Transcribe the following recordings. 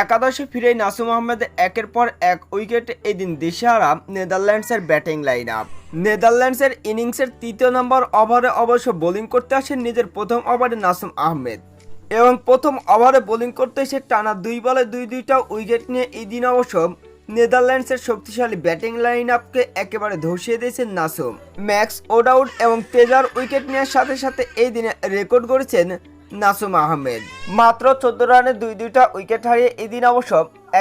একাদশে ফিরে নাসুম আহমেদ একের পর এক উইকেটে এদিন দিশেহারা নেদারল্যান্ডসের ব্যাটিং লাইন আপ নেদারল্যান্ডসের ইনিংসের তৃতীয় নম্বর ওভারে অবশ্য বোলিং করতে আসেন নিজের প্রথম ওভারে নাসুম আহমেদ। এবং প্রথম ওভারে বোলিং করতে এসে টানা দুই বলে দুই দুইটা উইকেট নিয়ে এই দিন অবশ্য নেদারল্যান্ডসের শক্তিশালী ব্যাটিং লাইন আপকে একেবারে ধসিয়ে দিয়েছেন নাসুম। ম্যাক্স ওডাউট এবং তেজার উইকেট নেওয়ার সাথে সাথে এই দিনে রেকর্ড করেছেন নাসুম আহমেদ। মাত্র চোদ্দ রানে দুই দুইটা উইকেট হারিয়ে এদিন অবশ্য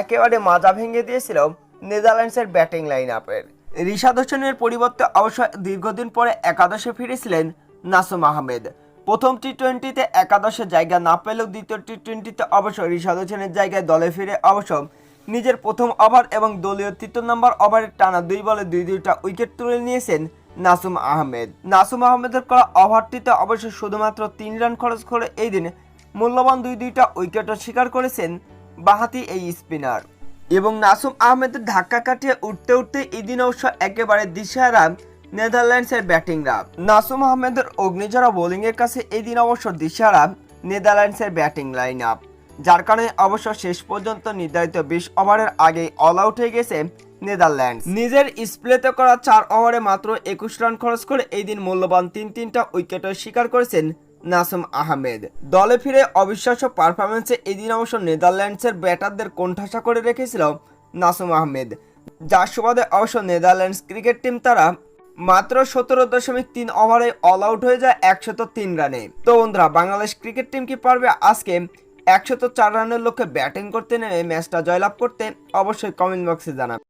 একেবারে মাজা ভেঙে দিয়েছিল নেদারল্যান্ডসের ব্যাটিং লাইন আপের ঋষাদ হোসেনের পরিবর্তে অবশ্য দীর্ঘদিন পরে একাদশে ফিরেছিলেন নাসুম আহমেদ। প্রথম টি টোয়েন্টিতে একাদশে জায়গা না পেলেও দ্বিতীয় টি টোয়েন্টিতে অবশ্য ঋষাদ হোসেনের জায়গায় দলে ফিরে অবশ্য নিজের প্রথম ওভার এবং দলীয় তৃতীয় নম্বর ওভারের টানা দুই বলে দুই দুইটা উইকেট তুলে নিয়েছেন নাসুম আহমেদ। নাসুম আহমেদের করা ওভারটিতে অবশ্য শুধুমাত্র তিন রান খরচ করে এই দিনে মূল্যবান দুই দুইটা উইকেটও শিকার করেছেন বাহাতি এই স্পিনার। এবং নাসুম আহমেদের ধাক্কা কাটিয়ে উঠতে উঠতে এদিন অবশ্য একেবারে দিশাহারা নেদারল্যান্ডসের ব্যাটিংরা। নাসুম আহমেদের অগ্নিঝরা বোলিংয়ের কাছে এদিন অবশ্য দিশাহারা নেদারল্যান্ডসের ব্যাটিং লাইন আপ যার কারণে অবশ্য শেষ পর্যন্ত নির্ধারিত বিশ ওভারের আগেই অল আউট হয়ে গেছে নেদারল্যান্ডস। নিজের স্প্লেতে করা চার ওভারে মাত্র একুশ রান খরচ করে এই দিন মূল্যবান তিন তিনটা উইকেটও শিকার করেছেন নাসুম আহমেদ। দলে ফিরে অবিশ্বাস্য পারফরমেন্সে এদিন অবশ্য নেদারল্যান্ডসের ব্যাটারদের কোণঠাসা করে রেখেছিল নাসুম আহমেদ। যার সুবাদে অবশ্য নেদারল্যান্ডস ক্রিকেট টিম তারা মাত্র সতেরো দশমিক তিন ওভারে অল আউট হয়ে যায় একশত তিন রানে। তো বন্ধুরা, বাংলাদেশ ক্রিকেট টিম কি পারবে আজকে একশত চার রানের লক্ষ্যে ব্যাটিং করতে নেমে ম্যাচটা জয়লাভ করতে অবশ্যই কমেন্ট বক্সে জানাবে